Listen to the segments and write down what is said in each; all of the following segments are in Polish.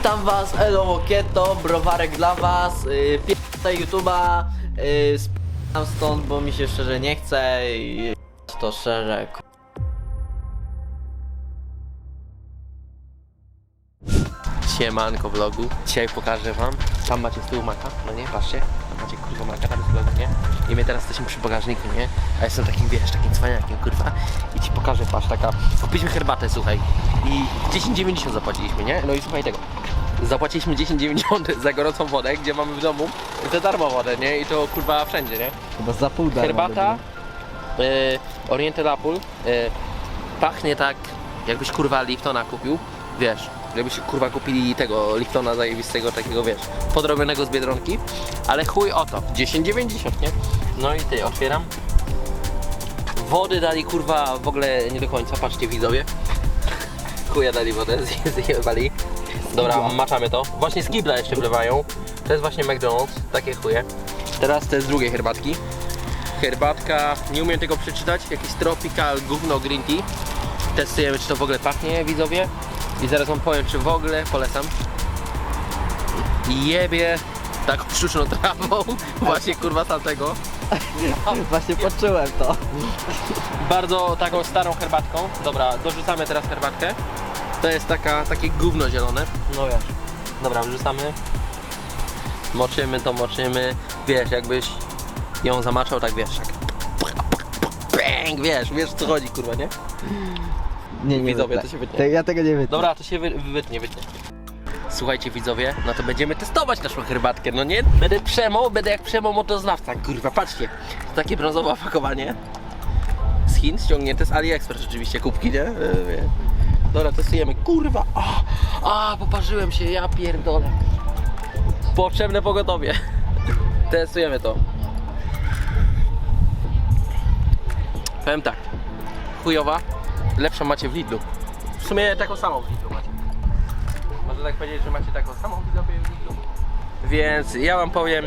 Witam was, Elo Łokieto, browarek dla was, yy, pierwsze YouTube'a, yy, stąd, bo mi się szczerze nie chce i to szczerze, Siemanko vlogu. Dzisiaj pokażę wam. Tam macie z tyłu maka, no nie? Patrzcie. Tam macie kurwa maka, tam jest vlog, nie? I my teraz jesteśmy przy bagażniku, nie? A jestem takim, wiesz, takim cwaniakiem, kurwa. Pokażę, patrz, taka. Kupiliśmy herbatę, słuchaj. I 10,90 zapłaciliśmy, nie? No i słuchaj tego. Zapłaciliśmy 10,90 za gorącą wodę, gdzie mamy w domu za darmo wodę, nie? I to kurwa wszędzie, nie? Chyba za pół darmo Herbata y, Oriental Apple y, pachnie tak jakbyś kurwa Liftona kupił, wiesz, jakbyś kurwa kupili tego Liftona zajebistego takiego, wiesz, podrobionego z Biedronki, ale chuj o to, 10,90 nie? No i ty, otwieram. Wody dali kurwa w ogóle nie do końca, patrzcie widzowie. Chuja dali wodę, zje- zjebali. Dobra, maczamy to. Właśnie z kibla jeszcze wlewają. To jest właśnie McDonald's, takie chuje. Teraz te z drugiej herbatki. Herbatka, nie umiem tego przeczytać, jakiś tropical gówno green tea. Testujemy, czy to w ogóle pachnie, widzowie. I zaraz wam powiem, czy w ogóle polecam. Jebie taką sztuczną trawą, właśnie kurwa tamtego. Właśnie poczułem to. Bardzo taką starą herbatką. Dobra, dorzucamy teraz herbatkę. To jest taka, takie gówno zielone. No wiesz. Dobra, wrzucamy. Moczymy to, moczymy. Wiesz, jakbyś ją zamaczał, tak wiesz, tak. Bang, wiesz, wiesz co chodzi, kurwa, nie? Nie, nie Widzowie, to się wytnie. Ja tego nie wytnę. Dobra, to się wy, wytnie, wytnie. Słuchajcie widzowie, no to będziemy testować naszą herbatkę, no nie? Będę przemo, będę jak przemo motoznawca, kurwa, patrzcie. Takie brązowe opakowanie. Z Chin ściągnięte, z AliExpress oczywiście, kubki, nie? Wie. Dobra, testujemy, kurwa, a, a, poparzyłem się, ja pierdolę. Potrzebne pogotowie. Testujemy to. Powiem tak, chujowa, lepszą macie w Lidlu. W sumie taką samą w Lidlu macie. Można tak powiedzieć, że macie taką samą widownię w Lidlu. Więc ja wam powiem,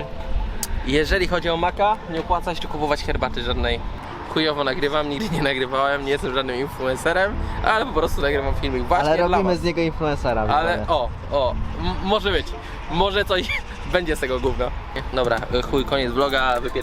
jeżeli chodzi o maka, nie opłaca się kupować herbaty żadnej. Chujowo nagrywam, nigdy nie nagrywałem, nie jestem żadnym influencerem, ale po prostu nagrywam filmik właśnie Ale dla robimy was. z niego influencera. Ale widzowie. o, o, m- może być. Może coś będzie z tego gówna. Dobra, chuj, koniec vloga, wypierdam.